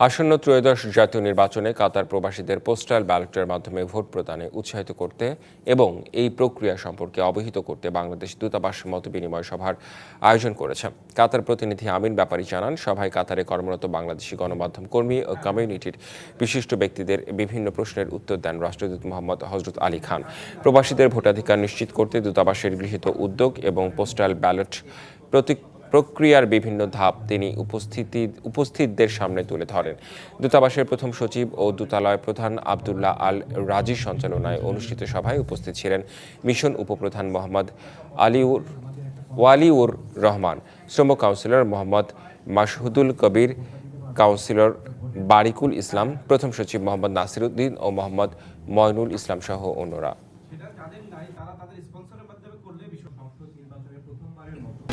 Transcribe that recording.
আসন্ন ত্রয়োদশ জাতীয় নির্বাচনে কাতার প্রবাসীদের পোস্টাল ব্যালটের মাধ্যমে ভোট প্রদানে উৎসাহিত করতে এবং এই প্রক্রিয়া সম্পর্কে অবহিত করতে বাংলাদেশ দূতাবাস মত বিনিময় সভার আয়োজন করেছে। কাতার প্রতিনিধি আমিন ব্যাপারী জানান, সভায় কাতারে কর্মরত বাংলাদেশি গণমাধ্যম কর্মী ও কমিউনিটির বিশিষ্ট ব্যক্তিদের বিভিন্ন প্রশ্নের উত্তর দেন রাষ্ট্রদূত মোহাম্মদ হজরত আলী খান। প্রবাসীদের ভোটাধিকার নিশ্চিত করতে দূতাবাসের গৃহীত উদ্যোগ এবং পোস্টাল ব্যালট প্রতীক প্রক্রিয়ার বিভিন্ন ধাপ তিনি উপস্থিতি, উপস্থিতদের সামনে তুলে ধরেন। দূতাবাসের প্রথম সচিব ও দূতালয় প্রধান আবদুল্লাহ আল রাজির সঞ্চালনায় অনুষ্ঠিত সভায় উপস্থিত ছিলেন মিশন উপপ্রধান মোহাম্মদ আলিউর, ওয়ালিউর রহমান, শ্রম কাউন্সিলর মোহাম্মদ মাসহুদুল কবির, কাউন্সিলর বারিকুল ইসলাম, প্রথম সচিব মোহাম্মদ নাসিরুদ্দিন ও মোহাম্মদ ময়নুল ইসলাম সহ অন্যরা।